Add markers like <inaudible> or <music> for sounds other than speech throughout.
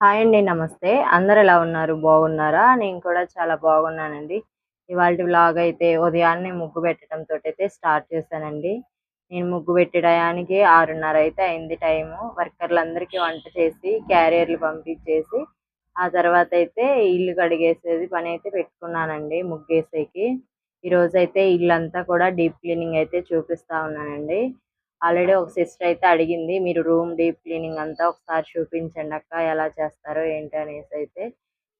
Hi అండి నమస్తే. అందరు ఎలా ఉన్నారు? బాగున్నారా? నేను కూడా చాలా బాగున్నానండి. ఇవాళ వ్లాగ్ అయితే ఉదయాన్నే ముగ్గు పెట్టడంతో అయితే స్టార్ట్ చేశానండి. నేను ముగ్గు పెట్టడానికి ఆరున్నర అయితే అయింది టైము. వర్కర్లందరికీ వంట చేసి క్యారియర్లు పంపించేసి ఆ తర్వాత అయితే ఇల్లు కడిగేసేది పని అయితే పెట్టుకున్నానండి ముగ్గేసేకి. ఈరోజైతే అయితే ఇల్లంతా కూడా డీప్ క్లీనింగ్ అయితే చూపిస్తా ఉన్నానండి. ఆల్రెడీ ఒక సిస్టర్ అయితే అడిగింది మీరు రూమ్ డీప్ క్లీనింగ్ అంతా ఒకసారి చూపించండి అక్క ఎలా చేస్తారో ఏంటి అనేసి అయితే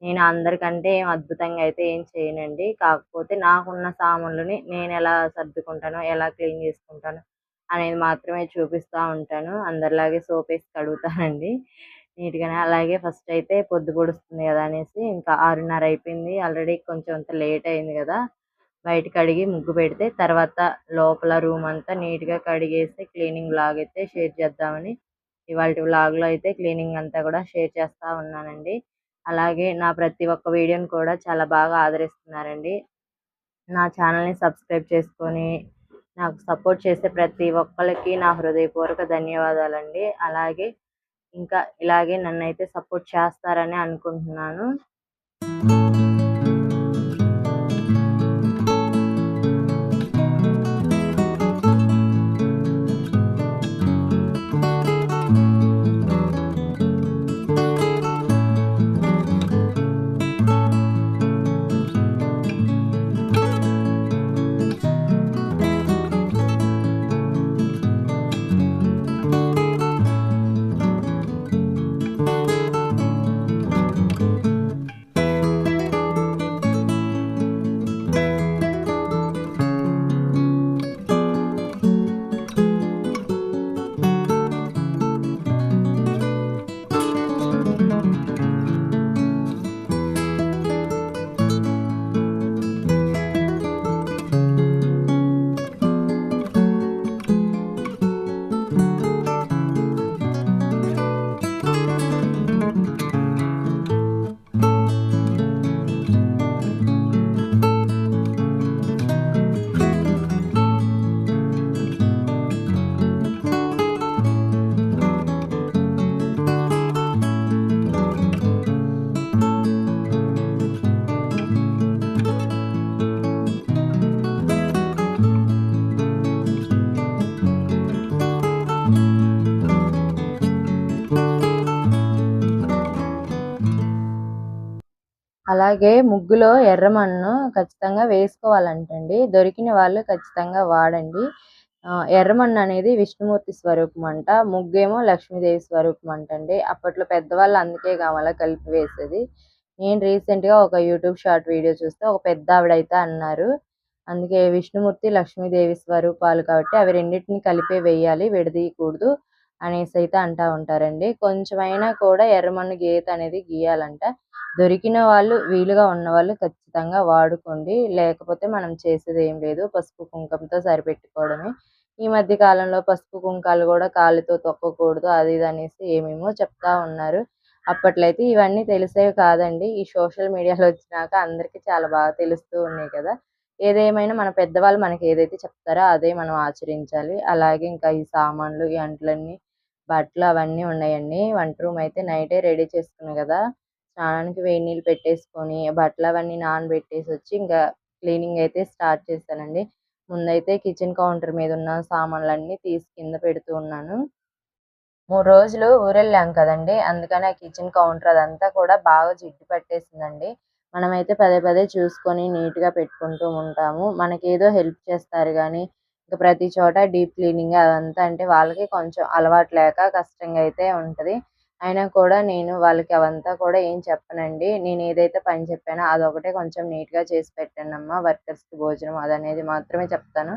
నేను అందరికంటే ఏం అద్భుతంగా అయితే ఏం చేయనండి. కాకపోతే నాకున్న సామాన్లని నేను ఎలా సర్దుకుంటానో ఎలా క్లీన్ చేసుకుంటాను అనేది మాత్రమే చూపిస్తూ ఉంటాను. అందరిలాగే సోప్ వేసి కడుగుతానండి. నీట్గానే అలాగే ఫస్ట్ అయితే పొద్దు పొడుస్తుంది కదా అనేసి ఇంకా ఆరున్నర అయిపోయింది. ఆల్రెడీ కొంచెం అంత లేట్ అయింది కదా. బయట కడిగి ముగ్గు పెడితే తర్వాత లోపల రూమ్ అంతా నీట్గా కడిగేసి క్లీనింగ్ వ్లాగ్ అయితే షేర్ చేద్దామని ఇవాళ వ్లాగ్లో అయితే క్లీనింగ్ అంతా కూడా షేర్ చేస్తూ ఉన్నానండి. అలాగే నా ప్రతి ఒక్క వీడియోని కూడా చాలా బాగా ఆదరిస్తున్నారండి. నా ఛానల్ని సబ్స్క్రైబ్ చేసుకొని నాకు సపోర్ట్ చేసే ప్రతి ఒక్కరికి నా హృదయపూర్వక ధన్యవాదాలండి. అలాగే ఇంకా ఇలాగే నన్ను అయితే సపోర్ట్ చేస్తారని అనుకుంటున్నాను. అలాగే ముగ్గులో ఎర్రమన్ను ఖచ్చితంగా వేసుకోవాలంటండి. దొరికిన వాళ్ళు ఖచ్చితంగా వాడండి. ఎర్రమన్ను అనేది విష్ణుమూర్తి స్వరూపం అంట ముగ్గేమో లక్ష్మీదేవి స్వరూపం అంటండి అప్పట్లో పెద్దవాళ్ళు అందుకే కావాలా కలిపి వేసేది. నేను రీసెంట్గా ఒక యూట్యూబ్ షార్ట్ వీడియో చూస్తే ఒక పెద్ద ఆవిడైతే అన్నారు. అందుకే విష్ణుమూర్తి లక్ష్మీదేవి స్వరూపాలు కాబట్టి అవి రెండింటిని కలిపే వేయాలి విడదీయకూడదు. అనేసి అయితే అంటూ ఉంటారండి. కొంచెమైనా కూడా ఎర్రమన్ను గీత అనేది గీయాలంట. దొరికిన వాళ్ళు వీలుగా ఉన్న వాళ్ళు ఖచ్చితంగా వాడుకోండి. లేకపోతే మనం చేసేది ఏం లేదు. పసుపు కుంకంతో సరిపెట్టుకోవడమే. ఈ మధ్య కాలంలో పసుపు కుంకాలు కూడా కాళ్ళతో తొక్కకూడదు. అది ఇది అనేసి ఏమేమో చెప్తా ఉన్నారు. అప్పట్లో అయితే ఇవన్నీ తెలిసేవి కాదండి. ఈ సోషల్ మీడియాలో వచ్చినాక అందరికీ చాలా బాగా తెలుస్తూ ఉన్నాయి కదా. ఏదేమైనా మన పెద్దవాళ్ళు మనకి ఏదైతే చెప్తారో అదే మనం ఆచరించాలి. అలాగే ఇంకా ఈ సామాన్లు ఈ అంట్లన్నీ బట్టలు అవన్నీ ఉన్నాయండి. వంట రూమ్ అయితే నైటే రెడీ చేసుకున్నాను కదా. స్నానానికి వేడి నీళ్ళు పెట్టేసుకొని బట్టలు అవన్నీ నానబెట్టేసి వచ్చి ఇంకా క్లీనింగ్ అయితే స్టార్ట్ చేశానండి. ముందైతే కిచెన్ కౌంటర్ మీద ఉన్న సామాన్లన్నీ తీసి కింద పెడుతూ ఉన్నాను. మూడు రోజులు ఊరెళ్ళాం కదండి. అందుకని ఆ కిచెన్ కౌంటర్ అదంతా కూడా బాగా జిడ్డు పట్టేసిందండి. మనమైతే పదే పదే చూసుకొని నీట్గా పెట్టుకుంటూ ఉంటాము. మనకి ఏదో హెల్ప్ చేస్తారు కానీ ఇంకా ప్రతి చోట డీప్ క్లీనింగ్ అదంతా అంటే వాళ్ళకి కొంచెం అలవాటు లేక కష్టంగా అయితే ఉంటుంది. అయినా కూడా నేను వాళ్ళకి అవంతా కూడా ఏం చెప్పనండి. నేను ఏదైతే పని చెప్పానో అదొకటే కొంచెం నీట్గా చేసి పెట్టానమ్మా. వర్కర్స్కి భోజనం అదనేది మాత్రమే చెప్తాను.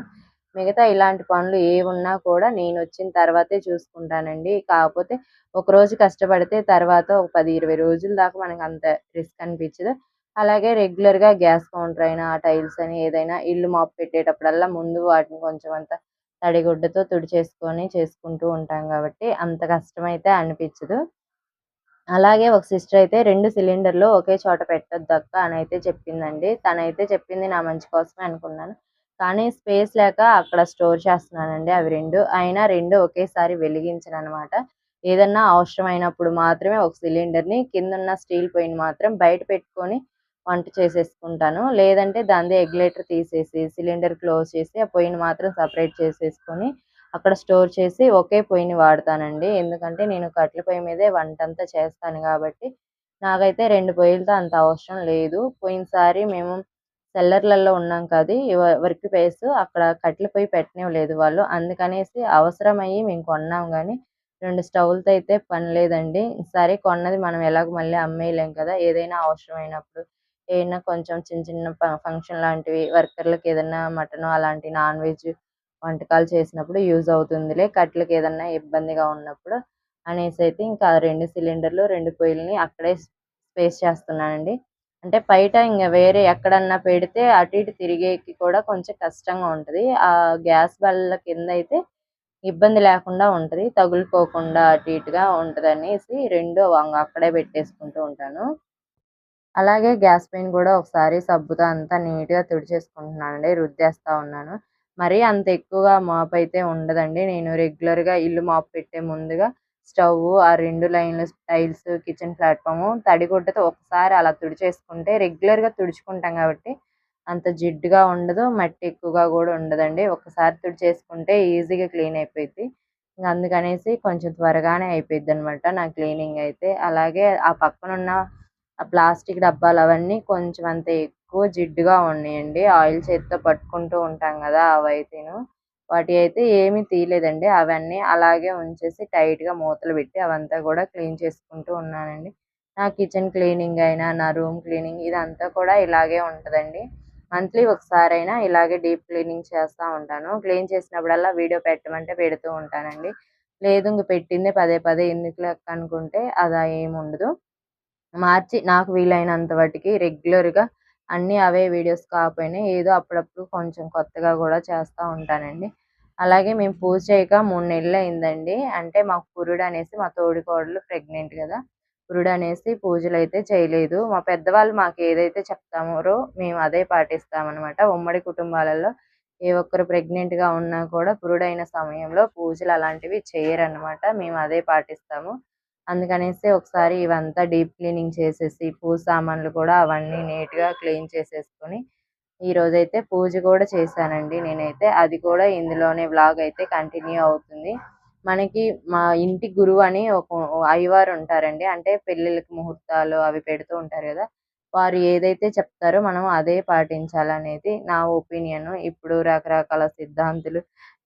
మిగతా ఇలాంటి పనులు ఏ ఉన్నా కూడా నేను వచ్చిన తర్వాతే చూసుకుంటానండి. కాకపోతే ఒక రోజు కష్టపడితే తర్వాత ఒక పది ఇరవై రోజుల దాకా మనకు అంత రిస్క్ అనిపించదు. అలాగే రెగ్యులర్గా గ్యాస్ కౌంటర్ అయినా టైల్స్ అని ఏదైనా ఇల్లు మాప్ పెట్టేటప్పుడల్లా ముందు వాటిని కొంచెం అంత తడిగుడ్డతో తుడిచేసుకొని చేసుకుంటూ ఉంటాం కాబట్టి అంత కష్టమైతే అనిపించదు. అలాగే ఒక సిస్టర్ అయితే రెండు సిలిండర్లు ఒకే చోట పెట్టొద్దు అక్క అని అయితే చెప్పిందండి. తనైతే చెప్పింది నా మంచి కోసమే అనుకున్నాను. కానీ స్పేస్ లేక అక్కడ స్టోర్ చేస్తున్నానండి అవి రెండు. అయినా రెండు ఒకేసారి వెలిగించను అనమాట ఏదన్నా అవసరమైనప్పుడు మాత్రమే ఒక సిలిండర్‌ని కిందున్న స్టీల్ పొయ్యిని మాత్రం బయట పెట్టుకొని వంట చేసేసుకుంటాను. లేదంటే దాని ఎగ్లేటర్ తీసేసి సిలిండర్ క్లోజ్ చేసి ఆ పొయ్యిని మాత్రం సపరేట్ చేసేసుకొని అక్కడ స్టోర్ చేసి ఒకే పొయ్యిని వాడతానండి. ఎందుకంటే నేను కట్టెల పొయ్యి మీదే వంట అంతా చేస్తాను కాబట్టి నాకైతే రెండు పొయ్యిలతో అంత అవసరం లేదు. పోయినసారి మేము సెల్లర్‌లలో ఉన్నాం కదా వర్క్ ప్లేస్ అక్కడ కట్టెల పొయ్యి పెట్టనివ్వలేదు వాళ్ళు. అందుకనేసి అవసరమయ్యి మేము కొన్నాం కానీ రెండు స్టవ్‌లతో అయితే పని లేదండి. సరే కొన్నది మనం ఎలాగో మళ్ళీ అమ్మేయలేం కదా! ఏదైనా అవసరమైనప్పుడు ఏదైనా కొంచెం చిన్న చిన్న ఫంక్షన్ లాంటివి వర్కర్‌లకి ఏదైనా మటన్ అలాంటి నాన్ వెజ్ వంటకాలు చేసినప్పుడు యూజ్ అవుతుందిలే. కట్టెలకి ఏదన్నా ఇబ్బందిగా ఉన్నప్పుడు అనేసి అయితే ఇంకా రెండు సిలిండర్‌లు, రెండు పొయ్యిల్ని అక్కడే స్పేస్ చేస్తున్నానండి. అంటే బయట ఇంకా వేరే ఎక్కడన్నా పెడితే అటు ఇటు తిరిగేకి కూడా కొంచెం కష్టంగా ఉంటది. ఆ గ్యాస్ బల్ల కింద అయితే ఇబ్బంది లేకుండా ఉంటది. తగులుకోకుండా అటు ఇటుగా ఉంటదనేసి 2 అంగ అక్కడే పెట్టేసుకుంటూ ఉంటాను. అలాగే గ్యాస్ పైన కూడా ఒకసారి సబ్బుతో అంతా నీట్‌గా తుడిచేసుకుంటున్నానండి. రుద్దేస్తూ ఉన్నాను. మరీ అంత ఎక్కువగా మాప్ అయితే ఉండదండి. నేను రెగ్యులర్‌గా ఇల్లు మాప్ పెట్టే ముందుగా స్టవ్ ఆ రెండు లైన్లు టైల్స్, కిచెన్ ప్లాట్‌ఫాము తడిగుడ్డతో ఒకసారి అలా తుడిచేసుకుంటే రెగ్యులర్‌గా తుడుచుకుంటాం కాబట్టి అంత జిడ్డుగా ఉండదు. మట్టి ఎక్కువగా కూడా ఉండదండి. ఒకసారి తుడిచేసుకుంటే ఈజీగా క్లీన్ అయిపోయింది అందుకనేసి కొంచెం త్వరగానే అయిపోయిద్దనమాట నా క్లీనింగ్ అయితే. అలాగే ఆ పక్కనున్న ఆ ప్లాస్టిక్ డబ్బాలు అవన్నీ కొంచెం అంత ఎక్కువ జిడ్డుగా ఉన్నాయండి. ఆయిల్ చేతితో పట్టుకుంటూ ఉంటాం కదా అవైతేను. వాటి అయితే ఏమీ తీయలేదండి. అవన్నీ అలాగే ఉంచేసి టైట్‌గా మూతలు పెట్టి అవంతా కూడా క్లీన్ చేసుకుంటూ ఉన్నానండి. నా కిచెన్ క్లీనింగ్ అయినా, నా రూమ్ క్లీనింగ్ ఇదంతా కూడా ఇలాగే ఉంటదండి. మంత్లీ ఒకసారి అయినా ఇలాగే డీప్ క్లీనింగ్ చేస్తా ఉంటాను. క్లీన్ చేసినప్పుడల్లా వీడియో పెట్టమంటే పెడుతూ ఉంటానండి. లేదు ఇంక పెట్టిందే పదే పదే ఎందుకు లెక్క అనుకుంటే అలా ఏముండదు. మార్చి నాకు వీలైనంత వాటికి రెగ్యులర్‌గా అన్నీ అవే వీడియోస్ కాకపోయినా ఏదో అప్పుడప్పుడు కొంచెం కొత్తగా కూడా చేస్తూ ఉంటానండి. అలాగే మేము పూజ చేయక మూడు నెలలు అయిందండి అంటే మాకు పురుడు అనేసి మా తోడికోడలు ప్రెగ్నెంట్ కదా పురుడు అనేసి పూజలు అయితే చేయలేదు. మా పెద్దవాళ్ళు మాకు ఏదైతే చెప్తామో మేము అదే పాటిస్తామన్నమాట ఉమ్మడి కుటుంబాలలో ఏ ఒక్కరు ప్రెగ్నెంట్‌గా ఉన్నా కూడా పురుడైన సమయంలో పూజలు అలాంటివి చేయరన్నమాట మేము అదే పాటిస్తాము. అందుకనేసి ఒకసారి ఇవంతా డీప్ క్లీనింగ్ చేసేసి పూజ సామాన్లు కూడా అవన్నీ నీట్‌గా క్లీన్ చేసేసుకొని ఈరోజైతే పూజ కూడా చేశానండి నేనైతే. అది కూడా ఇందులోనే వ్లాగ్ అయితే కంటిన్యూ అవుతుంది. మనకి మా ఇంటి గురువు అని ఒక అయ్యవారు ఉంటారండి. అంటే పెళ్ళిళ్ళకి ముహూర్తాలు అవి పెడుతూ ఉంటారు కదా వారు ఏదైతే చెప్తారో మనం అదే పాటించాలనేది నా ఒపీనియను. ఇప్పుడు రకరకాల సిద్ధాంతులు,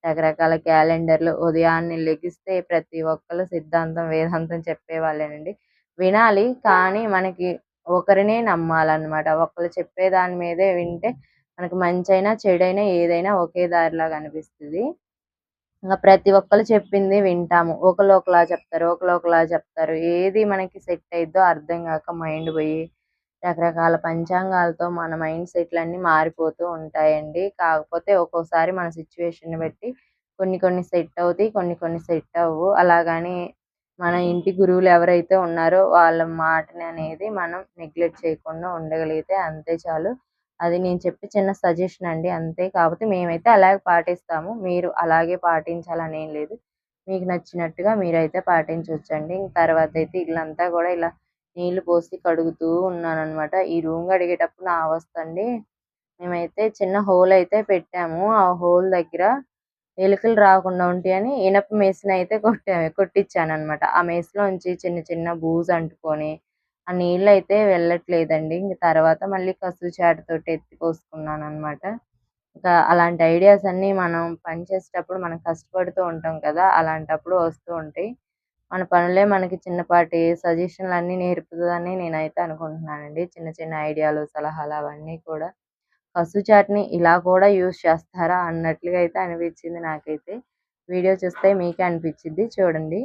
రకరకాల క్యాలెండర్‌లు ఉదయాన్నే లెగిస్తే ప్రతి ఒక్కరు సిద్ధాంతం, వేదాంతం చెప్పేవాళ్ళేనండి. వినాలి కానీ మనకి ఒకరినే నమ్మాలన్నమాట. ఒకళ్ళు చెప్పే దాని మీదే వింటే మనకు మంచైనా, చెడైనా ఏదైనా ఒకే దారిలాగా అనిపిస్తది. ఇంకా ప్రతి ఒక్కరు చెప్పింది వింటాము. ఒకళ్ళు ఒకలా చెప్తారు. ఒకళ్ళు ఒకలా చెప్తారు. ఏది మనకి సెట్ అయిద్దో అర్థం కాక మైండ్ పోయి రకరకాల పంచాంగాలతో మన మైండ్ సెట్‌లన్నీ మారిపోతూ ఉంటాయండి. కాకపోతే ఒక్కోసారి మన సిచ్యువేషన్ బట్టి కొన్ని కొన్ని సెట్ అవుతాయి. కొన్ని కొన్ని సెట్ అవ్వు అలాగని మన ఇంటి గురువులు ఎవరైతే ఉన్నారో వాళ్ళ మాటని అనేది మనం నెగ్లెక్ట్ చేయకుండా ఉండగలిగితే అంతే చాలు. అది నేను చెప్పే చిన్న సజెషన్ అండి అంతే. కాకపోతే మేమైతే అలాగే పాటిస్తాము. మీరు అలాగే పాటించాలనేం లేదు. మీకు నచ్చినట్టుగా మీరైతే తర్వాత అయితే ఇల్లంతా కూడా ఇలా నీళ్ళు పోసి కడుగుతూ ఉన్నాననమాట. ఈ రూమ్ కడిగేటప్పుడు నా అవస్థ అండి. మేమైతే చిన్న హోల్ అయితే పెట్టాము. ఆ హోల్ దగ్గర ఎలుకలు రాకుండా ఉంటాయని ఇనప మేస్‌నయితే కొట్టా కొట్టించానమాట ఆ మేస్‌లోంచి చిన్న చిన్న బూజు అంటుకొని ఆ నీళ్ళయితే వెళ్ళట్లేదండి. ఇంక తర్వాత మళ్ళీ కసు చాటతోటి ఎత్తి అనమాట ఇంకా అలాంటి ఐడియాస్ అన్నీ మనం పని చేసేటప్పుడు మనం కష్టపడుతూ ఉంటాం కదా! అలాంటప్పుడు వస్తూ ఉంటాయి. మన పనులే మనకి చిన్నపాటి సజెషన్లు అన్నీ నేర్పుతుందని నేనైతే అనుకుంటున్నానండి. చిన్న చిన్న ఐడియాలు, సలహాలు అవన్నీ కూడా. కసువు చాట్‌ని ఇలా కూడా యూజ్ చేస్తారా అన్నట్లుగా అయితే అనిపించింది నాకైతే. వీడియో చూస్తే మీకే అనిపించింది చూడండి.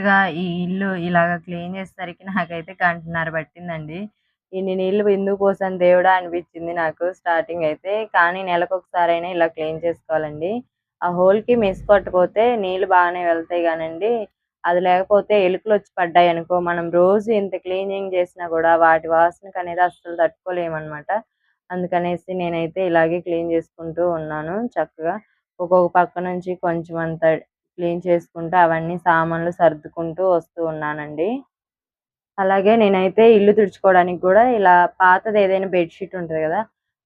కరెక్ట్‌గా ఈ ఇల్లు ఇలాగ క్లీన్ చేసేసరికి నాకైతే గంటన్నర పట్టిందండి. ఇన్ని నీళ్ళు ఎందుకు పోసాను దేవుడా అనిపించింది నాకు స్టార్టింగ్ అయితే. కానీ నెలకొకసారైనా ఇలా క్లీన్ చేసుకోవాలండి. ఆ హోల్‌కి మెస్ కొట్టకపోతే నీళ్ళు బాగానే వెళ్తాయి కానండి అది లేకపోతే ఎలుకలు వచ్చి పడ్డాయి అనుకో మనం రోజు ఎంత క్లీనింగ్ చేసినా కూడా వాటి వాసనకనేది అస్సలు తట్టుకోలేమన్నమాట అందుకనేసి నేనైతే ఇలాగే క్లీన్ చేసుకుంటూ ఉన్నాను చక్కగా. ఒక్కొక్క పక్క నుంచి కొంచెం అంత క్లీన్ చేసుకుంటూ అవన్నీ సామాన్లు సర్దుకుంటూ వస్తూ ఉన్నానండి. అలాగే నేనైతే ఇల్లు తుడుచుకోవడానికి కూడా ఇలా పాతది ఏదైనా బెడ్‌షీట్ ఉంటుంది కదా!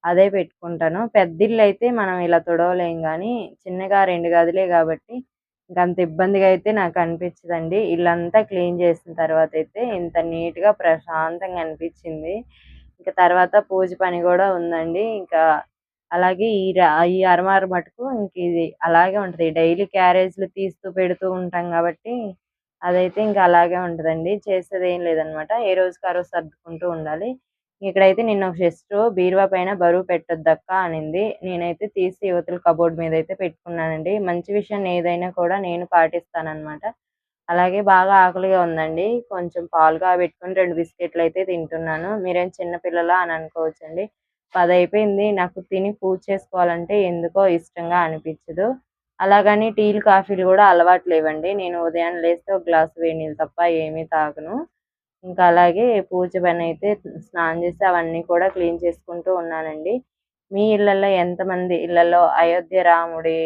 అదే పెట్టుకుంటాను. పెద్దిల్లయితే మనం ఇలా తుడవలేం కానీ చిన్నగా రెండు గదులే కాబట్టి ఇంకంత ఇబ్బందిగా అయితే నాకు అనిపించదండి. ఇల్లంతా క్లీన్ చేసిన తర్వాత అయితే ఇంత నీట్‌గా ప్రశాంతంగా అనిపించింది. ఇంకా తర్వాత పూజ పని కూడా ఉందండి. ఇంకా అలాగే ఈ ఈ అరమార మటుకు ఇంక ఇది అలాగే ఉంటది. డైలీ క్యారేజ్‌లు తీస్తూ పెడుతూ ఉంటాం కాబట్టి అదైతే ఇంకా అలాగే ఉంటదండి. ఏం లేదనమాట. ఏ రోజుకి ఆ రోజు సర్దుకుంటూ ఉండాలి. ఇక్కడైతే నిన్న ఒక జస్ట్ బీరువా పైన బరువు పెట్టొద్దక్క అనింది. నేనైతే తీసి యువతల కబోర్డ్ మీద అయితే పెట్టుకున్నానండి. మంచి విషయం ఏదైనా కూడా నేను పాటిస్తానన్నమాట అలాగే బాగా ఆకలిగా ఉందండి. కొంచెం పాలుగా పెట్టుకుని రెండు బిస్కెట్లు అయితే తింటున్నాను. మీరేం చిన్న పిల్లలా అని అనుకోవచ్చండి. పది అయిపోయింది. నాకు తిని పూజ చేసుకోవాలంటే ఎందుకో ఇష్టంగా అనిపించదు. అలాగని టీలు, కాఫీలు కూడా అలవాటు లేవండి. నేను ఉదయాన్నే లేస్తే ఒక గ్లాసు వేడి నీళ్ళు తప్ప ఏమీ తాగను. ఇంకా అలాగే పూజ పని అయితే స్నానం చేసి అవన్నీ కూడా క్లీన్ చేసుకుంటూ ఉన్నానండి. మీ ఇళ్ళల్లో ఎంతమంది ఇళ్ళలో అయోధ్య రాముడి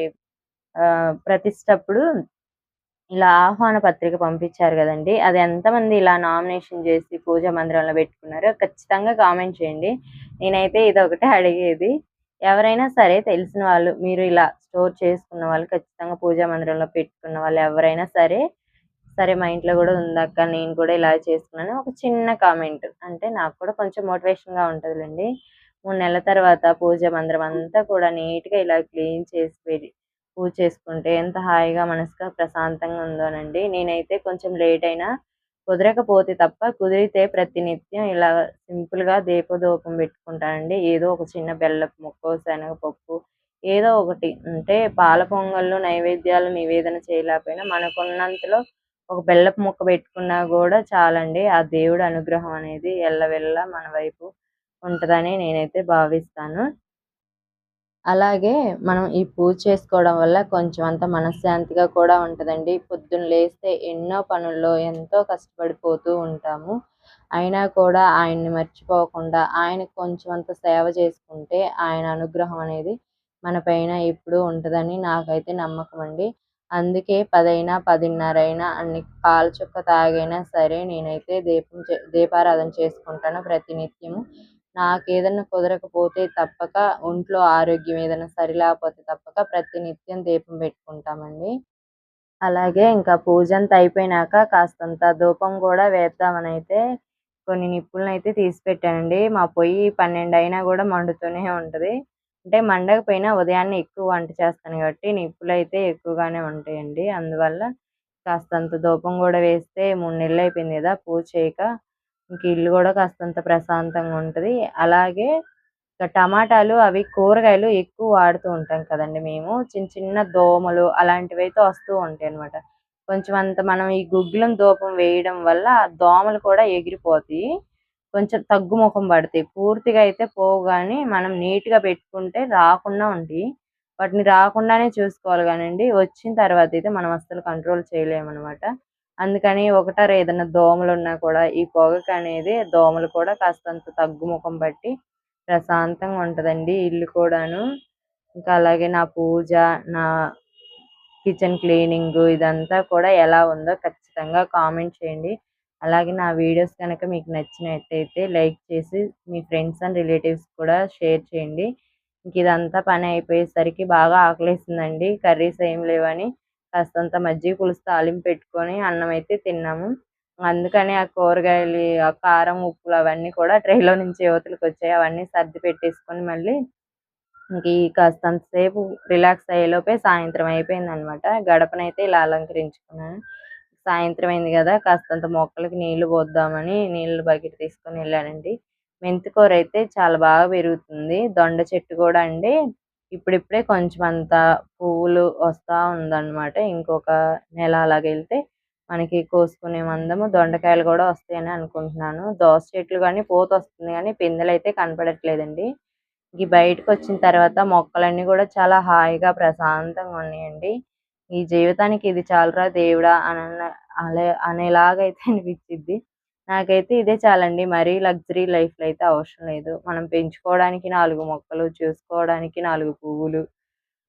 ప్రతిష్టప్పుడు ఇలా ఆహ్వాన పత్రిక పంపించారు కదండి అది ఎంతమంది ఇలా నామినేషన్ చేసి పూజా మందిరంలో పెట్టుకున్నారో ఖచ్చితంగా కామెంట్ చేయండి. నేనైతే ఇది ఒకటే <laughs> అడిగేది. ఎవరైనా సరే తెలిసిన వాళ్ళు మీరు ఇలా స్టోర్ చేసుకున్న వాళ్ళు ఖచ్చితంగా పూజా మందిరంలో పెట్టుకున్న వాళ్ళు ఎవరైనా సరే, సరే మా ఇంట్లో కూడా ఉందక్క నేను కూడా ఇలా చేసుకున్నాను. ఒక చిన్న కామెంట్ అంటే నాకు కూడా కొంచెం మోటివేషన్‌గా ఉంటుందిలేండి మూడు నెలల తర్వాత పూజా మందిరం అంతా కూడా నీట్‌గా ఇలా క్లీన్ చేసి పూజ చేసుకుంటే ఎంత హాయిగా మనసుగా ప్రశాంతంగా ఉందోనండి. నేనైతే కొంచెం లేట్ అయినా కుదరకపోతే తప్ప కుదిరితే ప్రతినిత్యం ఇలా సింపుల్‌గా దీపదూపం పెట్టుకుంటానండి. ఏదో ఒక చిన్న బెల్లపు ముక్క శనగపప్పు ఏదో ఒకటి అంటే పాల పొంగళ్ళు నైవేద్యాలు నివేదన చేయలేకపోయినా మనకున్నంతలో ఒక బెల్లపు ముక్క పెట్టుకున్నా కూడా చాలండి. ఆ దేవుడి అనుగ్రహం అనేది ఎల్లవెల్లా మన వైపు ఉంటదని నేనైతే భావిస్తాను. అలాగే మనం ఈ పూజ చేసుకోవడం వల్ల కొంచెం అంత మనశ్శాంతిగా కూడా ఉంటుందండి పొద్దున్న లేస్తే ఎన్నో పనుల్లో ఎంతో కష్టపడిపోతూ ఉంటాము. అయినా కూడా ఆయన్ని మర్చిపోకుండా ఆయన కొంచెం అంత సేవ చేసుకుంటే ఆయన అనుగ్రహం అనేది మన పైన ఎప్పుడూ ఉంటుందని నాకైతే నమ్మకం అండి అందుకే పదైనా పదిన్నర అయినా అన్ని పాల చుక్క తాగైనా సరే నేనైతే దీపం చే దీపారాధన చేసుకుంటాను ప్రతినిత్యము. నాకేదన్నా కుదరకపోతే తప్పక ఒంట్లో ఆరోగ్యం ఏదైనా సరిలేకపోతే తప్పక తప్పక ప్రతినిత్యం దీపం పెట్టుకుంటామండి. అలాగే ఇంకా పూజ అంతా అయిపోయినాక కాస్తంత ధూపం అని అయితే కొన్ని నిప్పులనైతే తీసి పెట్టానండి. మా పొయ్యి 12 అయినా కూడా మండుతూనే ఉంటది. అంటే మండకపోయినా ఉదయాన్నే ఎక్కువ వంట చేస్తాను కాబట్టి నిప్పులు అయితే ఎక్కువగానే ఉంటాయండి. అందువల్ల కాస్తంత ధూపం కూడా వేస్తే మూడు నెలలు అయిపోయింది కదా పూజ చేయక. ఇంక ఇల్లు కూడా కాస్తంత ప్రశాంతంగా ఉంటది. అలాగే టమాటాలు అవి కూరగాయలు ఎక్కువ వాడుతూ ఉంటాం కదండి మేము. చిన్న చిన్న దోమలు అలాంటివి అయితే వస్తూ ఉంటాయి అనమాట కొంచెం అంత మనం ఈ గుగ్గులం దూపం వేయడం వల్ల ఆ దోమలు కూడా ఎగిరిపోతాయి. కొంచెం తగ్గుముఖం పడతాయి. పూర్తిగా అయితే పోవు కానీ మనం నీట్‌గా పెట్టుకుంటే రాకుండా ఉంటాయి. వాటిని రాకుండానే చూసుకోవాలి గానండి వచ్చిన తర్వాత అయితే మనం అస్సలు కంట్రోల్ చేయలేమనమాట. అందుకని ఒకటారు దోమలు ఉన్నా కూడా ఈ పొగకు అనేది దోమలు కూడా కాస్తంత తగ్గుముఖం పట్టి ప్రశాంతంగా ఉంటుందండి ఇల్లు కూడాను. ఇంకా అలాగే నా పూజ, నా కిచెన్ క్లీనింగ్ ఇదంతా కూడా ఎలా ఉందో ఖచ్చితంగా కామెంట్ చేయండి. అలాగే నా వీడియోస్ కనుక మీకు నచ్చినట్టయితే లైక్ చేసి మీ ఫ్రెండ్స్ అండ్ రిలేటివ్స్ కూడా షేర్ చేయండి. ఇంక ఇదంతా పని అయిపోయేసరికి బాగా ఆకలేసిందండి. కర్రీస్ ఏం లేవని కాస్తంత మజ్జిగ పులుసు తాలింపు పెట్టుకొని అన్నం అయితే తిన్నాము. అందుకని ఆ కూరగాయలు, ఆ కారం, ఉప్పులు అవన్నీ కూడా ట్రైలో నుంచి యువతలకొచ్చాయి. అవన్నీ సర్ది పెట్టేసుకొని మళ్ళీ ఇంక ఈ కాస్తంత సేపు రిలాక్స్ అయ్యేలోపే సాయంత్రం అయిపోయింది అనమాట గడపనైతే ఇలా అలంకరించుకున్నాను. సాయంత్రం అయింది కదా కాస్తంత మొక్కలకి నీళ్ళు పోద్దామని నీళ్ళ బకెట్ తీసుకొని వెళ్ళానండి మెంతికూర అయితే చాలా బాగా పెరుగుతుంది. దొండ చెట్టు కూడా అండి ఇప్పుడిప్పుడే కొంచెం అంత పువ్వులు వస్తా ఉందన్నమాట. ఇంకొక నెల అలాగెళ్తే మనకి కోసుకునే మందము దొండకాయలు కూడా వస్తాయని అనుకుంటున్నాను. దోస చెట్లు కానీ పూత వస్తుంది కానీ పిందెలు అయితే కనపడట్లేదండి. ఈ బయటకు వచ్చిన తర్వాత మొక్కలన్నీ కూడా చాలా హాయిగా ప్రశాంతంగా ఉన్నాయండి. ఈ జీవితానికి ఇది చాలరా దేవుడా అని అనే అనేలాగా అయితే అనిపించింది నాకైతే ఇదే చాలండి. మరీ లగ్జరీ లైఫ్లో అయితే అవసరం లేదు. మనం పెంచుకోవడానికి నాలుగు మొక్కలు చూసుకోవడానికి నాలుగు పువ్వులు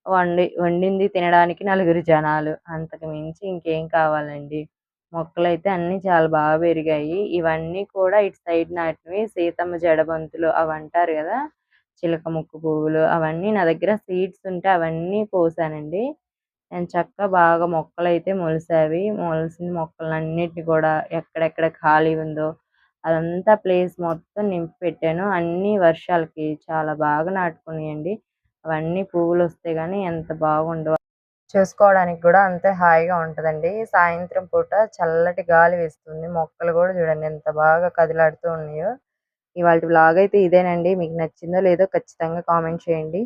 వండి వండింది తినడానికి నలుగురు జనాలు అంతకు మించి ఇంకేం కావాలండి. మొక్కలు అయితే అన్నీ చాలా బాగా పెరిగాయి. ఇవన్నీ కూడా ఇటు సైడ్ నాటినవి సీతమ్మ జడబంతులు అవి అంటారు కదా చిలక ముక్కు పువ్వులు అవన్నీ నా దగ్గర సీడ్స్ ఉంటే అవన్నీ పోసానండి అండ్ చక్కగా బాగా మొక్కలైతే మొలిసావి. మొలిసిన మొక్కలన్నిటిని కూడా ఎక్కడెక్కడ ఖాళీ ఉందో అదంతా ప్లేస్ మొత్తం నింపి పెట్టాను. అన్ని వర్షాలకి చాలా బాగా నాటుకున్నాయండి. అవన్నీ పువ్వులు వస్తే కానీ ఎంత బాగుండవు చూసుకోవడానికి కూడా అంతే హాయిగా ఉంటదండి. సాయంత్రం పూట చల్లటి గాలి వేస్తుంది. మొక్కలు కూడా చూడండి ఎంత బాగా కదిలాడుతూ ఉన్నాయో. ఇవాళ బ్లాగ్ అయితే ఇదేనండి. మీకు నచ్చిందో లేదో ఖచ్చితంగా కామెంట్ చేయండి.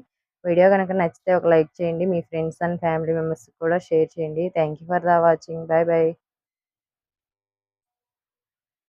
వీడియో కనుక నచ్చితే ఒక లైక్ చేయండి. మీ ఫ్రెండ్స్ అండ్ ఫ్యామిలీ మెంబర్స్ కూడా షేర్ చేయండి. Thank for the watching. Bye bye